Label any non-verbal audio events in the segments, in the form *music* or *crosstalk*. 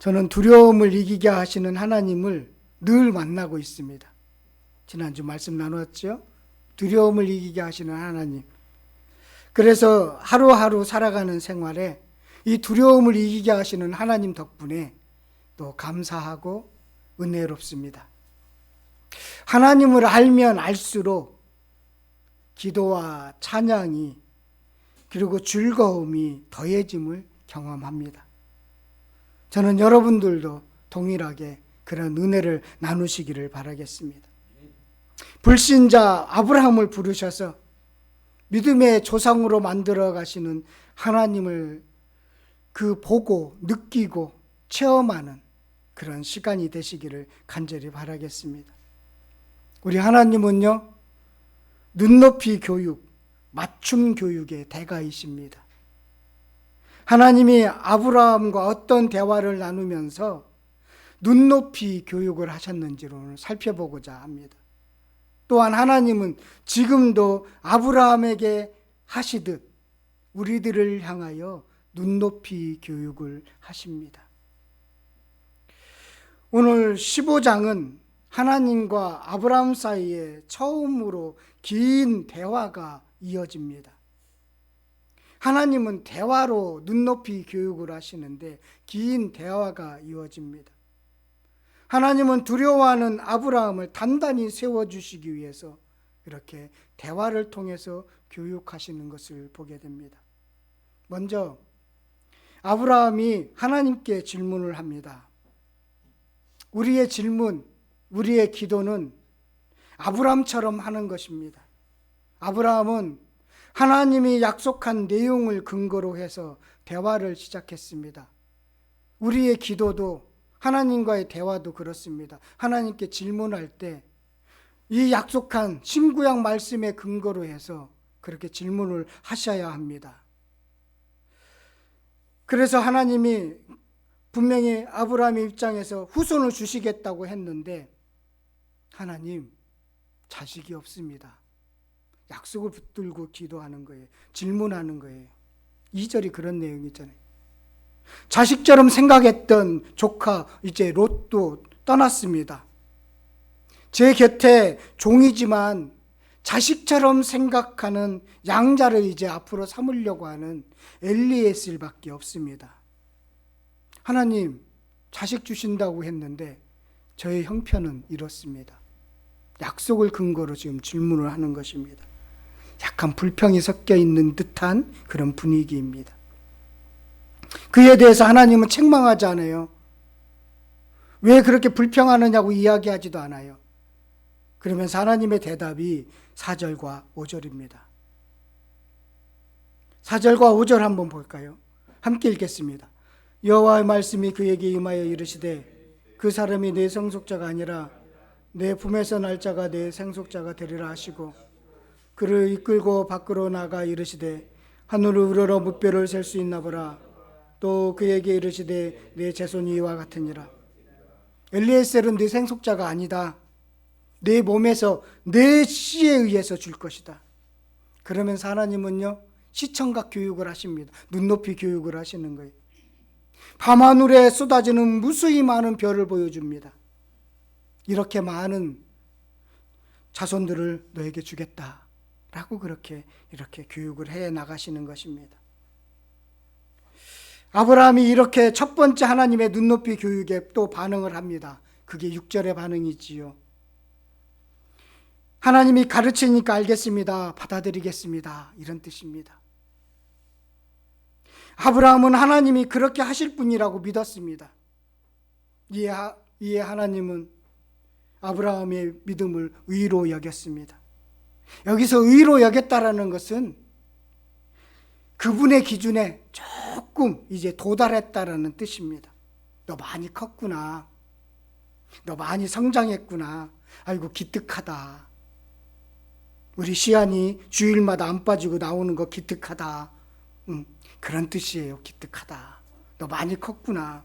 저는 두려움을 이기게 하시는 하나님을 늘 만나고 있습니다. 지난주 말씀 나눴죠? 두려움을 이기게 하시는 하나님. 그래서 하루하루 살아가는 생활에 이 두려움을 이기게 하시는 하나님 덕분에 또 감사하고 은혜롭습니다. 하나님을 알면 알수록 기도와 찬양이 그리고 즐거움이 더해짐을 경험합니다. 저는 여러분들도 동일하게 그런 은혜를 나누시기를 바라겠습니다. 불신자 아브라함을 부르셔서 믿음의 조상으로 만들어 가시는 하나님을 그 보고 느끼고 체험하는 그런 시간이 되시기를 간절히 바라겠습니다. 우리 하나님은요, 눈높이 교육, 맞춤 교육의 대가이십니다. 하나님이 아브라함과 어떤 대화를 나누면서 눈높이 교육을 하셨는지를 살펴보고자 합니다. 또한 하나님은 지금도 아브라함에게 하시듯 우리들을 향하여 눈높이 교육을 하십니다. 오늘 15장은 하나님과 아브라함 사이에 처음으로 긴 대화가 이어집니다. 하나님은 대화로 눈높이 교육을 하시는데 긴 대화가 이어집니다. 하나님은 두려워하는 아브라함을 단단히 세워주시기 위해서 이렇게 대화를 통해서 교육하시는 것을 보게 됩니다. 먼저 아브라함이 하나님께 질문을 합니다. 우리의 질문, 우리의 기도는 아브라함처럼 하는 것입니다. 아브라함은 하나님이 약속한 내용을 근거로 해서 대화를 시작했습니다. 우리의 기도도 하나님과의 대화도 그렇습니다. 하나님께 질문할 때 이 약속한 신구약 말씀의 근거로 해서 그렇게 질문을 하셔야 합니다. 그래서 하나님이 분명히 아브라함의 입장에서 후손을 주시겠다고 했는데 하나님 자식이 없습니다. 약속을 붙들고 기도하는 거예요. 질문하는 거예요. 2절이 그런 내용이잖아요. 자식처럼 생각했던 조카 이제 롯도 떠났습니다. 제 곁에 종이지만 자식처럼 생각하는 양자를 이제 앞으로 삼으려고 하는 엘리에셀밖에 없습니다. 하나님 자식 주신다고 했는데 저의 형편은 이렇습니다. 약속을 근거로 지금 질문을 하는 것입니다. 약간 불평이 섞여 있는 듯한 그런 분위기입니다. 그에 대해서 하나님은 책망하지 않아요. 왜 그렇게 불평하느냐고 이야기하지도 않아요. 그러면서 하나님의 대답이 4절과 5절입니다. 4절과 5절 한번 볼까요? 함께 읽겠습니다. 여호와의 말씀이 그에게 임하여 이르시되 그 사람이 내 성속자가 아니라 내 품에서 날 자가 내 생속자가 되리라 하시고 그를 이끌고 밖으로 나가 이르시되 하늘을 우러러 무뼈를 셀 수 있나 보라. 또 그에게 이르시되 내 자손이 이와 같으니라. 엘리에셀은 네 생속자가 아니다. 내 몸에서 내 씨에 의해서 줄 것이다. 그러면서 하나님은요 시청각 교육을 하십니다. 눈높이 교육을 하시는 거예요. 밤하늘에 쏟아지는 무수히 많은 별을 보여줍니다. 이렇게 많은 자손들을 너에게 주겠다 라고 그렇게 이렇게 교육을 해 나가시는 것입니다. 아브라함이 이렇게 첫 번째 하나님의 눈높이 교육에 또 반응을 합니다. 그게 6절의 반응이지요. 하나님이 가르치니까 알겠습니다. 받아들이겠습니다. 이런 뜻입니다. 아브라함은 하나님이 그렇게 하실 분이라고 믿었습니다. 이에, 하나님은 아브라함의 믿음을 의로 여겼습니다. 여기서 의로 여겼다라는 것은 그분의 기준에 조금 이제 도달했다라는 뜻입니다. 너 많이 컸구나. 너 많이 성장했구나. 아이고 기특하다. 우리 시안이 주일마다 안 빠지고 나오는 거 기특하다. 응, 그런 뜻이에요. 기특하다. 너 많이 컸구나.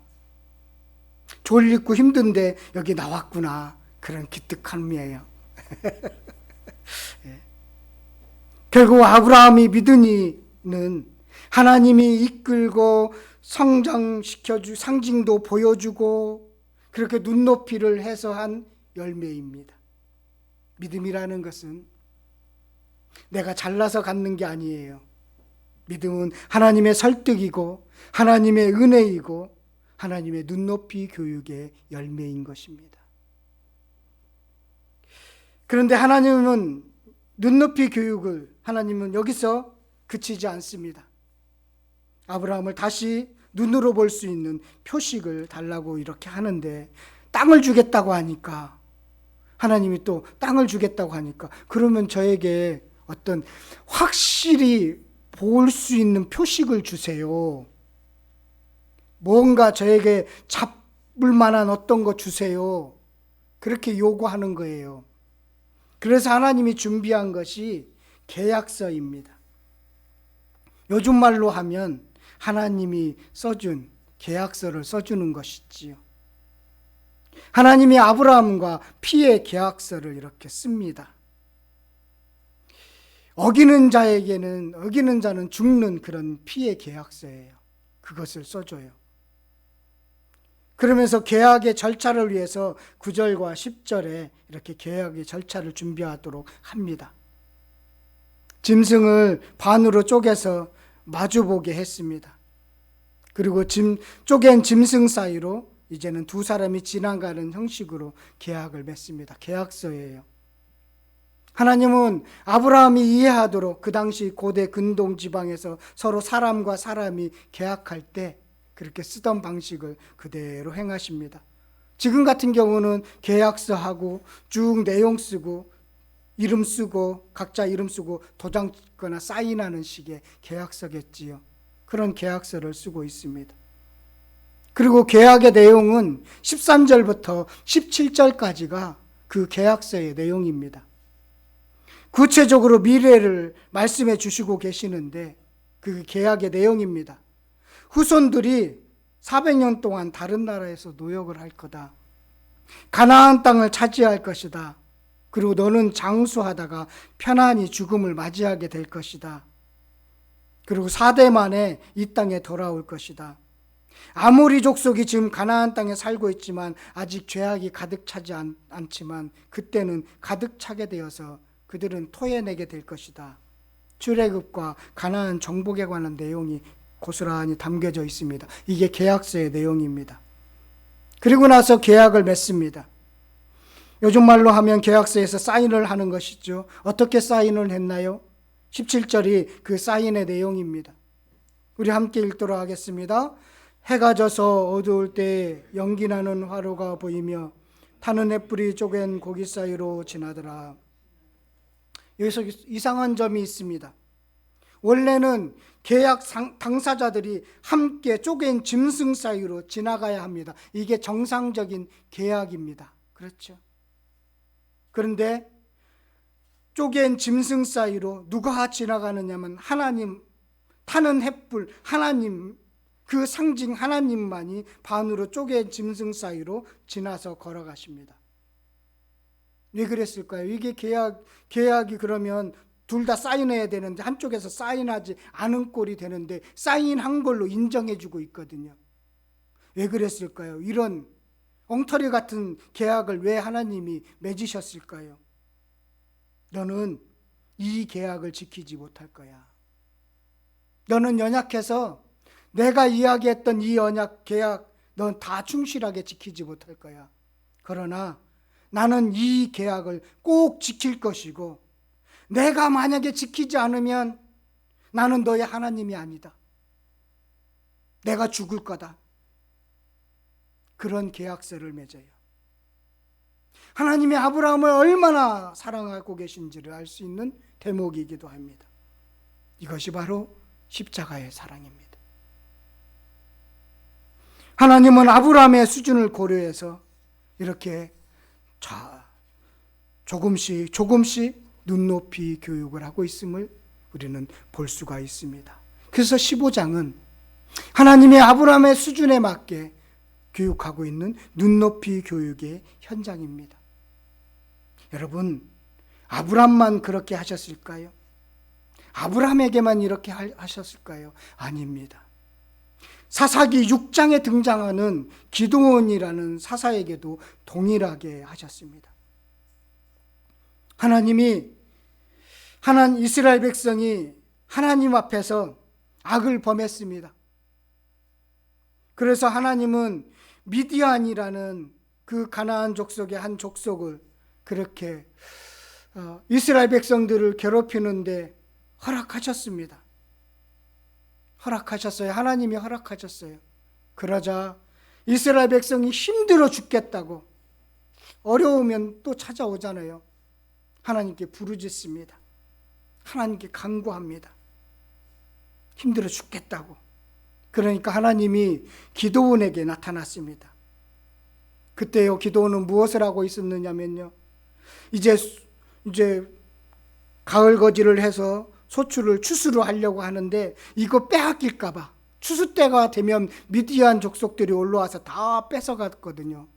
졸리고 힘든데 여기 나왔구나. 그런 기특함이에요. *laughs* 예. 결국 아브라함이 믿으니는 하나님이 이끌고 성장시켜주 상징도 보여주고 그렇게 눈높이를 해서 한 열매입니다. 믿음이라는 것은 내가 잘나서 갖는 게 아니에요. 믿음은 하나님의 설득이고 하나님의 은혜이고 하나님의 눈높이 교육의 열매인 것입니다. 그런데 하나님은 눈높이 교육을 하나님은 여기서 그치지 않습니다. 아브라함을 다시 눈으로 볼 수 있는 표식을 달라고 이렇게 하는데 땅을 주겠다고 하니까 하나님이 또 땅을 주겠다고 하니까 그러면 저에게 어떤 확실히 볼 수 있는 표식을 주세요. 뭔가 저에게 잡을 만한 어떤 거 주세요. 그렇게 요구하는 거예요. 그래서 하나님이 준비한 것이 계약서입니다. 요즘 말로 하면 하나님이 써준 계약서를 써주는 것이지요. 하나님이 아브라함과 피의 계약서를 이렇게 씁니다. 어기는 자에게는 어기는 자는 죽는 그런 피의 계약서예요. 그것을 써줘요. 그러면서 계약의 절차를 위해서 9절과 10절에 이렇게 계약의 절차를 준비하도록 합니다. 짐승을 반으로 쪼개서 마주보게 했습니다. 그리고 짐, 쪼갠 짐승 사이로 이제는 두 사람이 지나가는 형식으로 계약을 맺습니다. 계약서예요. 하나님은 아브라함이 이해하도록 그 당시 고대 근동 지방에서 서로 사람과 사람이 계약할 때 그렇게 쓰던 방식을 그대로 행하십니다. 지금 같은 경우는 계약서하고 쭉 내용 쓰고 이름 쓰고 각자 이름 쓰고 도장 찍거나 사인하는 식의 계약서겠지요. 그런 계약서를 쓰고 있습니다. 그리고 계약의 내용은 13절부터 17절까지가 그 계약서의 내용입니다. 구체적으로 미래를 말씀해 주시고 계시는데 그 계약의 내용입니다. 후손들이 400년 동안 다른 나라에서 노역을 할 거다. 가나안 땅을 차지할 것이다. 그리고 너는 장수하다가 편안히 죽음을 맞이하게 될 것이다. 그리고 4대 만에 이 땅에 돌아올 것이다. 아무리 족속이 지금 가나안 땅에 살고 있지만 아직 죄악이 가득 차지 않, 않지만 그때는 가득 차게 되어서 그들은 토해내게 될 것이다. 출애굽과 가나안 정복에 관한 내용이 고스란히 담겨져 있습니다. 이게 계약서의 내용입니다. 그리고 나서 계약을 맺습니다. 요즘 말로 하면 계약서에서 사인을 하는 것이죠. 어떻게 사인을 했나요? 17절이 그 사인의 내용입니다. 우리 함께 읽도록 하겠습니다. 해가 져서 어두울 때 연기 나는 화로가 보이며 타는 햇불이 쪼갠 고기 사이로 지나더라. 여기서 이상한 점이 있습니다. 원래는 계약 당사자들이 함께 쪼갠 짐승 사이로 지나가야 합니다. 이게 정상적인 계약입니다. 그렇죠? 그런데 쪼갠 짐승 사이로 누가 지나가느냐면 하나님 타는 햇불 하나님 그 상징 하나님만이 반으로 쪼갠 짐승 사이로 지나서 걸어가십니다. 왜 그랬을까요? 이게 계약 계약이 그러면 둘 다 사인해야 되는데 한쪽에서 사인하지 않은 꼴이 되는데 사인한 걸로 인정해주고 있거든요. 왜 그랬을까요? 이런 엉터리 같은 계약을 왜 하나님이 맺으셨을까요? 너는 이 계약을 지키지 못할 거야. 너는 연약해서 내가 이야기했던 이 언약 계약 넌 다 충실하게 지키지 못할 거야. 그러나 나는 이 계약을 꼭 지킬 것이고 내가 만약에 지키지 않으면 나는 너의 하나님이 아니다. 내가 죽을 거다. 그런 계약서를 맺어요. 하나님이 아브라함을 얼마나 사랑하고 계신지를 알 수 있는 대목이기도 합니다. 이것이 바로 십자가의 사랑입니다. 하나님은 아브라함의 수준을 고려해서 이렇게 자, 조금씩 조금씩 눈높이 교육을 하고 있음을 우리는 볼 수가 있습니다. 그래서 15장은 하나님의 아브라함의 수준에 맞게 교육하고 있는 눈높이 교육의 현장입니다. 여러분, 아브람만 그렇게 하셨을까요? 아브람에게만 이렇게 하셨을까요? 아닙니다. 사사기 6장에 등장하는 기도원이라는 사사에게도 동일하게 하셨습니다. 하나님이 하나님 이스라엘 백성이 하나님 앞에서 악을 범했습니다. 그래서 하나님은 미디안이라는 그 가나안 족속의 한 족속을 그렇게 어, 이스라엘 백성들을 괴롭히는데 허락하셨습니다. 허락하셨어요. 하나님이 허락하셨어요. 그러자 이스라엘 백성이 힘들어 죽겠다고 어려우면 또 찾아오잖아요. 하나님께 부르짖습니다. 하나님께 간구합니다. 힘들어 죽겠다고. 그러니까 하나님이 기도원에게 나타났습니다. 그때요 기도원은 무엇을 하고 있었느냐면요. 이제 이제 가을 거지를 해서 소출을 추수를 하려고 하는데 이거 빼앗길까 봐 추수 때가 되면 미디안 족속들이 올라와서 다 뺏어갔거든요.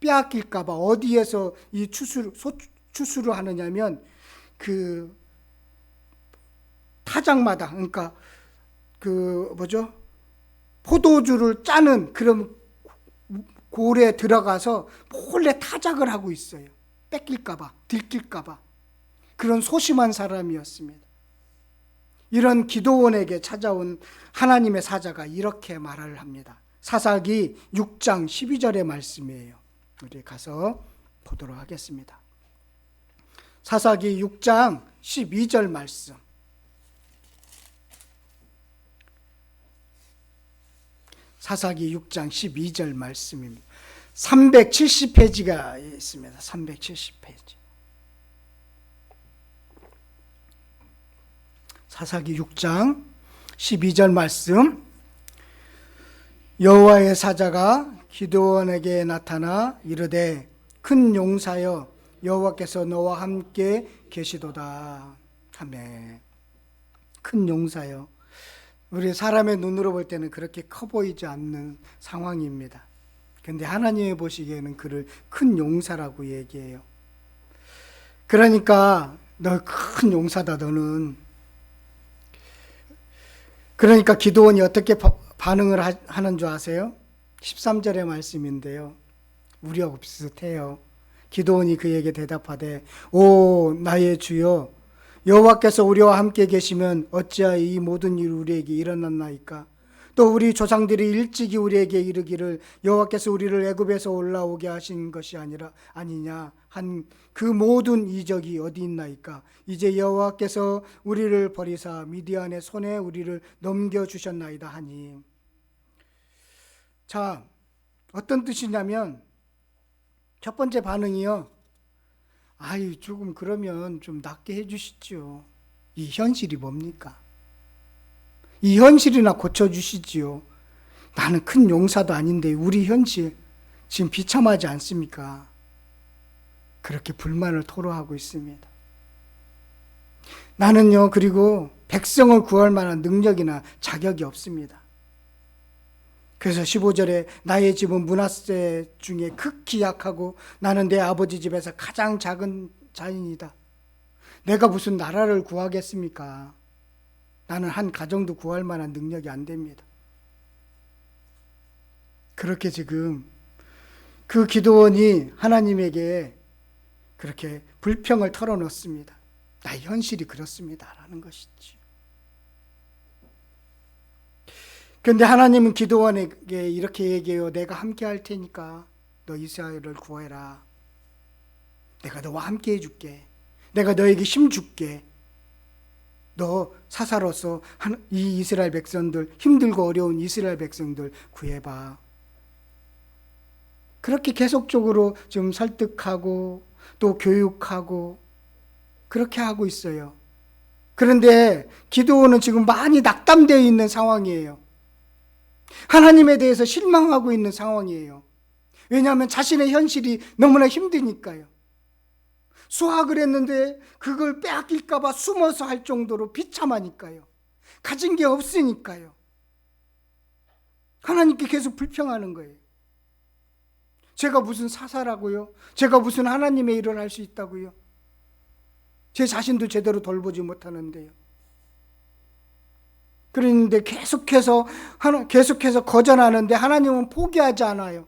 빼앗길까 봐 어디에서 이 추수를 소, 추수를 하느냐면 그 타작마다 그러니까 그 뭐죠 포도주를 짜는 그런 골에 들어가서 몰래 타작을 하고 있어요. 뺏길까봐 들킬까봐 그런 소심한 사람이었습니다. 이런 기도원에게 찾아온 하나님의 사자가 이렇게 말을 합니다. 사사기 6장 12절의 말씀이에요. 우리 가서 보도록 하겠습니다. 사사기 6장 12절 말씀. 사사기 6장 12절 말씀입니다. 370페이지가 있습니다. 370페이지. 사사기 6장 12절 말씀 여호와의 사자가 기도원에게 나타나 이르되 큰 용사여 여호와께서 너와 함께 계시도다 하매 큰 용사여 우리 사람의 눈으로 볼 때는 그렇게 커 보이지 않는 상황입니다. 근데 하나님이 보시기에는 그를 큰 용사라고 얘기해요. 그러니까 너 큰 용사다 너는 그러니까 기도원이 어떻게 반응을 하는 줄 아세요? 13절의 말씀인데요. 우리하고 비슷해요. 기도원이 그에게 대답하되 오 나의 주여 여호와께서 우리와 함께 계시면 어찌하여 이 모든 일 우리에게 일어났나이까? 또 우리 조상들이 일찍이 우리에게 이르기를 여호와께서 우리를 애굽에서 올라오게 하신 것이 아니라 아니냐? 한 그 모든 이적이 어디 있나이까? 이제 여호와께서 우리를 버리사 미디안의 손에 우리를 넘겨 주셨나이다 하니. 자 어떤 뜻이냐면 첫 번째 반응이요 아유 조금 그러면 좀 낫게 해주시지요 이 현실이 뭡니까 이 현실이나 고쳐주시지요. 나는 큰 용사도 아닌데 우리 현실 지금 비참하지 않습니까? 그렇게 불만을 토로하고 있습니다. 나는요, 그리고 백성을 구할 만한 능력이나 자격이 없습니다. 그래서 15절에 나의 집은 문하세 중에 극히 약하고 나는 내 아버지 집에서 가장 작은 자인이다. 내가 무슨 나라를 구하겠습니까? 나는 한 가정도 구할 만한 능력이 안 됩니다. 그렇게 지금 그 기도원이 하나님에게 그렇게 불평을 털어놓습니다. 나의 현실이 그렇습니다. 라는 것이지. 그런데 하나님은 기도원에게 이렇게 얘기해요. 내가 함께 할 테니까 너 이스라엘을 구해라. 내가 너와 함께 해줄게. 내가 너에게 힘 줄게. 너 사사로서 이 이스라엘 백성들 힘들고 어려운 이스라엘 백성들 구해봐. 그렇게 계속적으로 좀 설득하고 또 교육하고 그렇게 하고 있어요. 그런데 기도원은 지금 많이 낙담되어 있는 상황이에요. 하나님에 대해서 실망하고 있는 상황이에요. 왜냐하면 자신의 현실이 너무나 힘드니까요. 수학을 했는데 그걸 빼앗길까봐 숨어서 할 정도로 비참하니까요. 가진 게 없으니까요. 하나님께 계속 불평하는 거예요. 제가 무슨 사사라고요? 제가 무슨 하나님의 할수 있다고요? 제 자신도 제대로 돌보지 못하는데요. 그런데 계속해서 계속해서 거절하는데 하나님은 포기하지 않아요.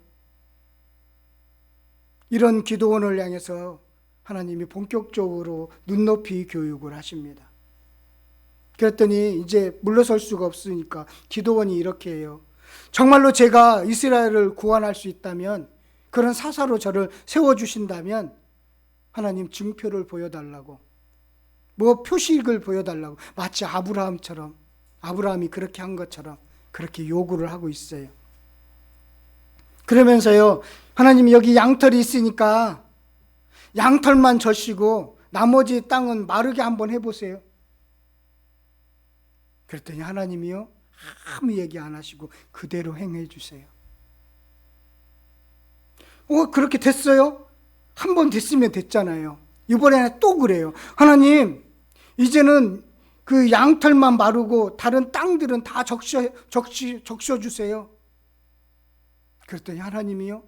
이런 기도원을 향해서 하나님이 본격적으로 눈높이 교육을 하십니다. 그랬더니 이제 물러설 수가 없으니까 기도원이 이렇게 해요. 정말로 제가 이스라엘을 구원할 수 있다면 그런 사사로 저를 세워 주신다면 하나님 증표를 보여달라고 뭐 표식을 보여달라고 마치 아브라함처럼 아브라함이 그렇게 한 것처럼 그렇게 요구를 하고 있어요. 그러면서요 하나님이 여기 양털이 있으니까 양털만 젖시고 나머지 땅은 마르게 한번 해보세요. 그랬더니 하나님이요 아무 얘기 안 하시고 그대로 행해 주세요. 어 그렇게 됐어요? 한 번 됐으면 됐잖아요. 이번에는 또 그래요. 하나님 이제는 그 양털만 마르고 다른 땅들은 다 적셔 적시 적셔 주세요. 그랬더니 하나님이요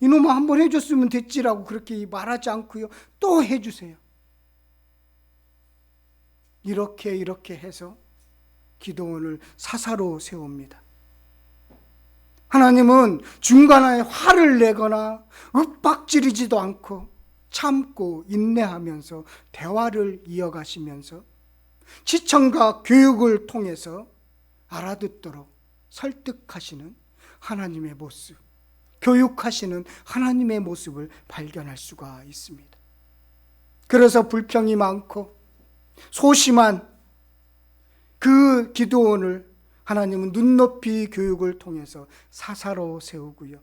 이놈아 한번 해줬으면 됐지라고 그렇게 말하지 않고요 또 해주세요. 이렇게 이렇게 해서 기도원을 사사로 세웁니다. 하나님은 중간에 화를 내거나 윽박지르지도 않고 참고 인내하면서 대화를 이어가시면서 지청과 교육을 통해서 알아듣도록 설득하시는 하나님의 모습, 교육하시는 하나님의 모습을 발견할 수가 있습니다. 그래서 불평이 많고 소심한 그 기도원을 하나님은 눈높이 교육을 통해서 사사로 세우고요.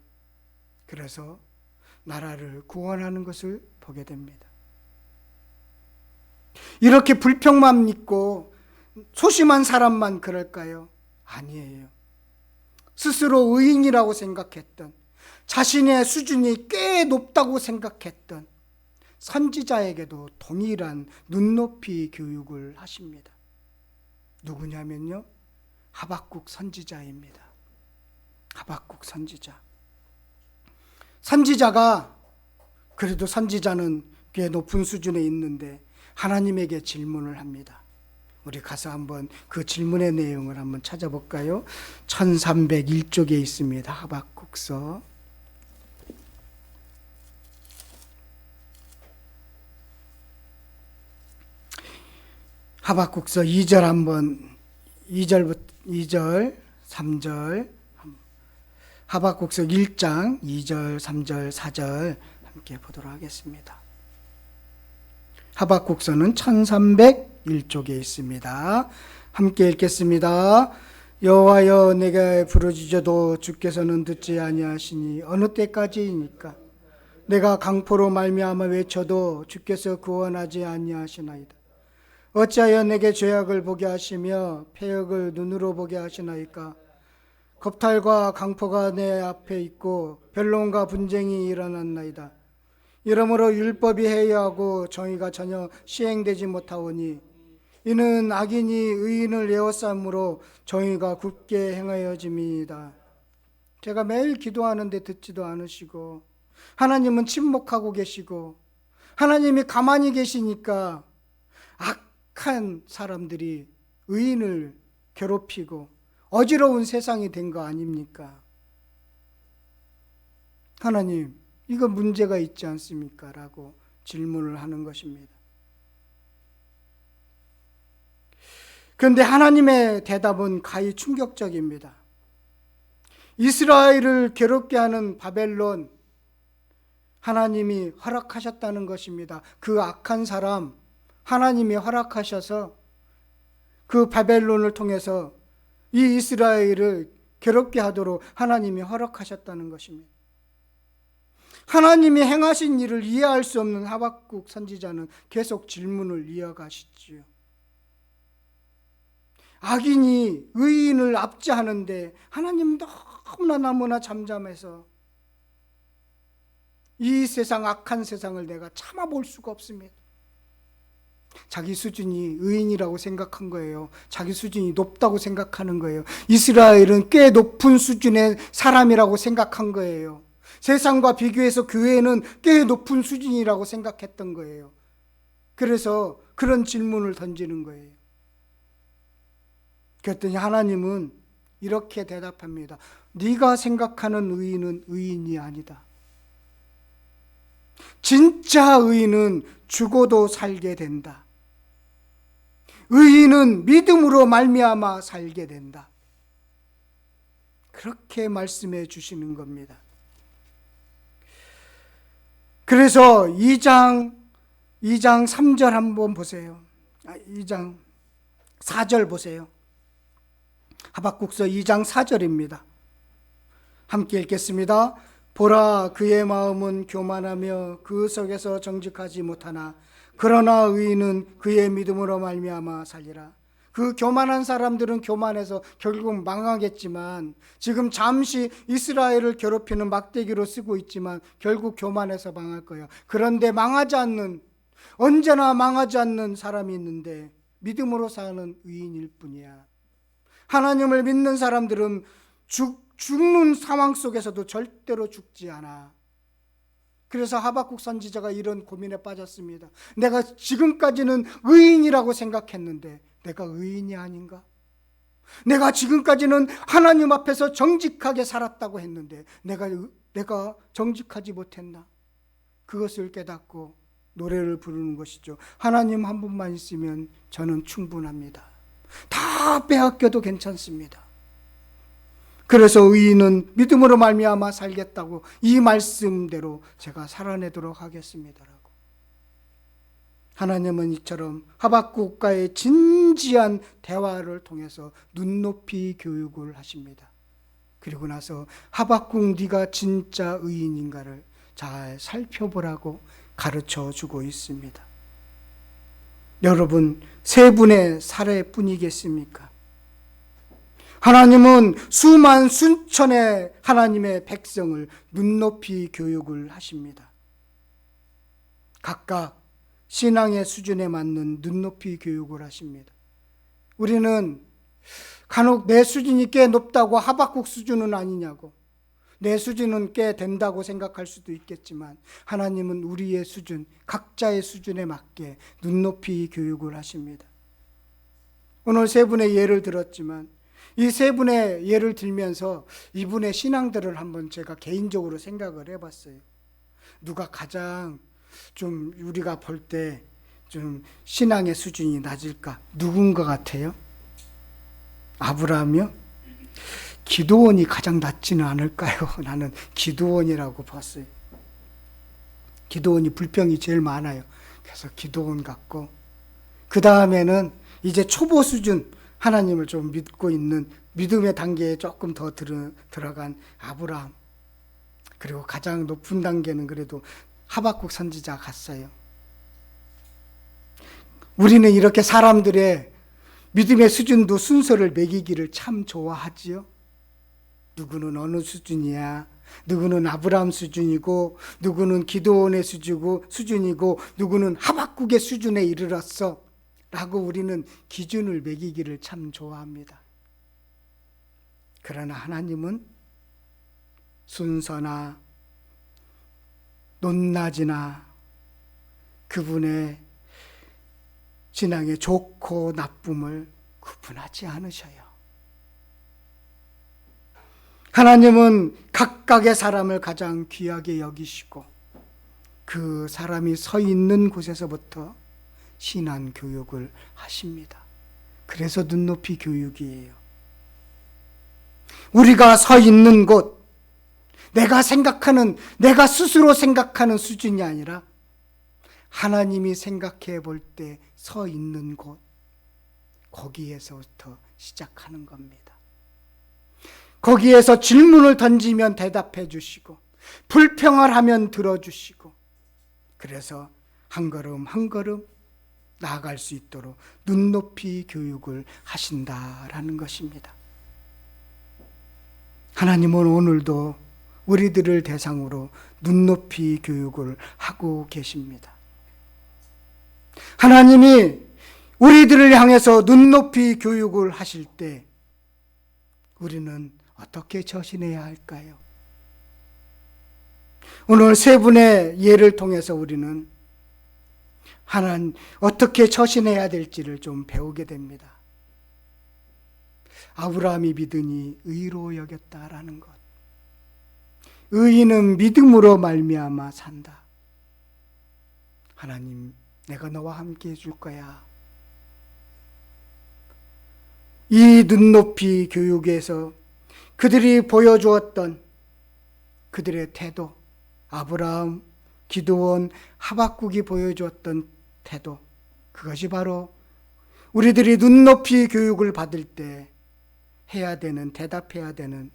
그래서 나라를 구원하는 것을 보게 됩니다. 이렇게 불평만 믿고 소심한 사람만 그럴까요? 아니에요. 스스로 의인이라고 생각했던 자신의 수준이 꽤 높다고 생각했던 선지자에게도 동일한 눈높이 교육을 하십니다. 누구냐면요. 하박국 선지자입니다. 하박국 선지자. 선지자가 그래도 선지자는 꽤 높은 수준에 있는데 하나님에게 질문을 합니다. 우리 가서 한번 그 질문의 내용을 한번 찾아볼까요? 1301쪽에 있습니다. 하박국서. 하박국서 2절 한번 2절부터 2절, 3절 하박국서 1장 2절, 3절, 4절 함께 보도록 하겠습니다. 하박국서는 1301쪽에 있습니다. 함께 읽겠습니다. 여호와여 내가 부르짖어도 주께서는 듣지 아니하시니 어느 때까지이니까 내가 강포로 말미암아 외쳐도 주께서 구원하지 아니하시나이다. 어찌하여 내게 죄악을 보게 하시며 폐역을 눈으로 보게 하시나이까 겁탈과 강포가 내 앞에 있고 변론과 분쟁이 일어났나이다. 이러므로 율법이 해이하고 정의가 전혀 시행되지 못하오니 이는 악인이 의인을 에워싸므로 정의가 굳게 행하여짐이다. 제가 매일 기도하는데 듣지도 않으시고 하나님은 침묵하고 계시고 하나님이 가만히 계시니까 악한 사람들이 의인을 괴롭히고 어지러운 세상이 된 거 아닙니까? 하나님, 이거 문제가 있지 않습니까? 라고 질문을 하는 것입니다. 그런데 하나님의 대답은 가히 충격적입니다. 이스라엘을 괴롭게 하는 바벨론, 하나님이 허락하셨다는 것입니다. 그 악한 사람, 하나님이 허락하셔서 그 바벨론을 통해서 이 이스라엘을 괴롭게 하도록 하나님이 허락하셨다는 것입니다. 하나님이 행하신 일을 이해할 수 없는 하박국 선지자는 계속 질문을 이어가시지요. 악인이 의인을 압제하는데 하나님 너무나 너무나 잠잠해서 이 세상 악한 세상을 내가 참아볼 수가 없습니다. 자기 수준이 의인이라고 생각한 거예요. 자기 수준이 높다고 생각하는 거예요. 이스라엘은 꽤 높은 수준의 사람이라고 생각한 거예요. 세상과 비교해서 교회는 꽤 높은 수준이라고 생각했던 거예요. 그래서 그런 질문을 던지는 거예요. 그랬더니 하나님은 이렇게 대답합니다. 네가 생각하는 의인은 의인이 아니다. 진짜 의인은 죽어도 살게 된다. 의인은 믿음으로 말미암아 살게 된다. 그렇게 말씀해 주시는 겁니다. 그래서 2장 2장 3절 한번 보세요. 아, 2장 4절 보세요. 하박국서 2장 4절입니다. 함께 읽겠습니다. 보라 그의 마음은 교만하며 그 속에서 정직하지 못하나 그러나 의인은 그의 믿음으로 말미암아 살리라. 그 교만한 사람들은 교만해서 결국 망하겠지만 지금 잠시 이스라엘을 괴롭히는 막대기로 쓰고 있지만 결국 교만해서 망할 거예요. 그런데 망하지 않는 언제나 망하지 않는 사람이 있는데 믿음으로 사는 의인일 뿐이야. 하나님을 믿는 사람들은 죽, 죽는 상황 속에서도 절대로 죽지 않아. 그래서 하박국 선지자가 이런 고민에 빠졌습니다. 내가 지금까지는 의인이라고 생각했는데 내가 의인이 아닌가? 내가 지금까지는 하나님 앞에서 정직하게 살았다고 했는데 내가 내가 정직하지 못했나? 그것을 깨닫고 노래를 부르는 것이죠. 하나님 한 분만 있으면 저는 충분합니다. 다 빼앗겨도 괜찮습니다. 그래서 의인은 믿음으로 말미암아 살겠다고 이 말씀대로 제가 살아내도록 하겠습니다라고. 하나님은 이처럼 하박국과의 진지한 대화를 통해서 눈높이 교육을 하십니다. 그리고 나서 하박국 네가 진짜 의인인가를 잘 살펴보라고 가르쳐 주고 있습니다. 여러분 세 분의 사례뿐이겠습니까? 하나님은 수만 순천의 하나님의 백성을 눈높이 교육을 하십니다. 각각 신앙의 수준에 맞는 눈높이 교육을 하십니다. 우리는 간혹 내 수준이 꽤 높다고 하박국 수준은 아니냐고 내 수준은 꽤 된다고 생각할 수도 있겠지만 하나님은 우리의 수준, 각자의 수준에 맞게 눈높이 교육을 하십니다. 오늘 세 분의 예를 들었지만 이 세 분의 예를 들면서 이분의 신앙들을 한번 제가 개인적으로 생각을 해봤어요. 누가 가장 좀 우리가 볼 때 좀 신앙의 수준이 낮을까? 누군 것 같아요? 아브라함이요? 기도원이 가장 낫지는 않을까요? *laughs* 나는 기도원이라고 봤어요. 기도원이 불평이 제일 많아요. 그래서 기도원 같고 그 다음에는 이제 초보 수준 하나님을 좀 믿고 있는 믿음의 단계에 조금 더 들어, 들어간 아브라함 그리고 가장 높은 단계는 그래도 하박국 선지자 갔어요. 우리는 이렇게 사람들의 믿음의 수준도 순서를 매기기를 참 좋아하지요. 누구는 어느 수준이야. 누구는 아브라함 수준이고, 누구는 기도원의 수준이고, 수준이고, 누구는 하박국의 수준에 이르렀어. 라고 우리는 기준을 매기기를 참 좋아합니다. 그러나 하나님은 순서나 높낮이나 그분의 신앙의 좋고 나쁨을 구분하지 않으셔요. 하나님은 각각의 사람을 가장 귀하게 여기시고 그 사람이 서 있는 곳에서부터 신앙 교육을 하십니다. 그래서 눈높이 교육이에요. 우리가 서 있는 곳, 내가 생각하는, 내가 스스로 생각하는 수준이 아니라 하나님이 생각해 볼 때 서 있는 곳, 거기에서부터 시작하는 겁니다. 거기에서 질문을 던지면 대답해 주시고, 불평을 하면 들어주시고, 그래서 한 걸음 한 걸음 나아갈 수 있도록 눈높이 교육을 하신다라는 것입니다. 하나님은 오늘도 우리들을 대상으로 눈높이 교육을 하고 계십니다. 하나님이 우리들을 향해서 눈높이 교육을 하실 때 우리는 어떻게 처신해야 할까요? 오늘 세 분의 예를 통해서 우리는 하나님 어떻게 처신해야 될지를 좀 배우게 됩니다. 아브라함이 믿으니 의로 여겼다라는 것. 의인은 믿음으로 말미암아 산다. 하나님, 내가 너와 함께 해줄 거야. 이 눈높이 교육에서 그들이 보여주었던 그들의 태도, 아브라함, 기도원, 하박국이 보여주었던 태도, 그것이 바로 우리들이 눈높이 교육을 받을 때 해야 되는, 대답해야 되는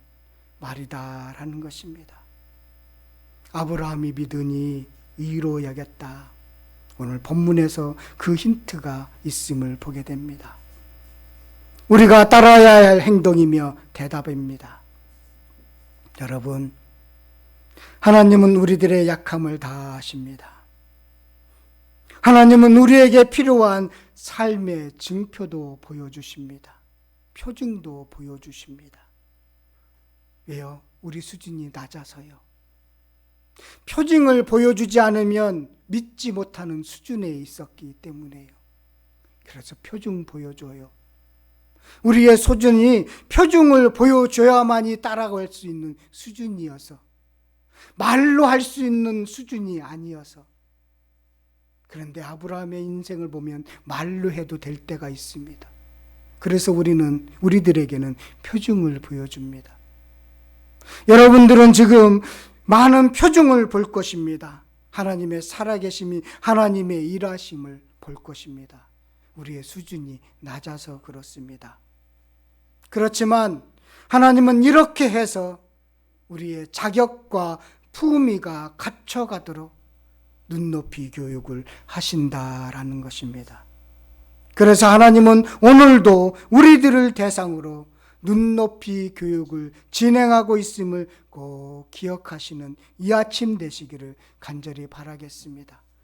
말이다라는 것입니다. 아브라함이 믿으니 의로 여겼다. 오늘 본문에서 그 힌트가 있음을 보게 됩니다. 우리가 따라야 할 행동이며 대답입니다. 여러분, 하나님은 우리들의 약함을 다 아십니다. 하나님은 우리에게 필요한 삶의 증표도 보여주십니다. 표징도 보여주십니다. 왜요? 우리 수준이 낮아서요. 표징을 보여주지 않으면 믿지 못하는 수준에 있었기 때문에요. 그래서 표징 보여줘요. 우리의 수준이 표징을 보여줘야만이 따라갈 수 있는 수준이어서 말로 할 수 있는 수준이 아니어서 그런데 아브라함의 인생을 보면 말로 해도 될 때가 있습니다. 그래서 우리는 우리들에게는 표징을 보여줍니다. 여러분들은 지금 많은 표징을 볼 것입니다. 하나님의 살아계심이 하나님의 일하심을 볼 것입니다. 우리의 수준이 낮아서 그렇습니다. 그렇지만 하나님은 이렇게 해서 우리의 자격과 품위가 갖춰가도록 눈높이 교육을 하신다라는 것입니다. 그래서 하나님은 오늘도 우리들을 대상으로 눈높이 교육을 진행하고 있음을 꼭 기억하시는 이 아침 되시기를 간절히 바라겠습니다.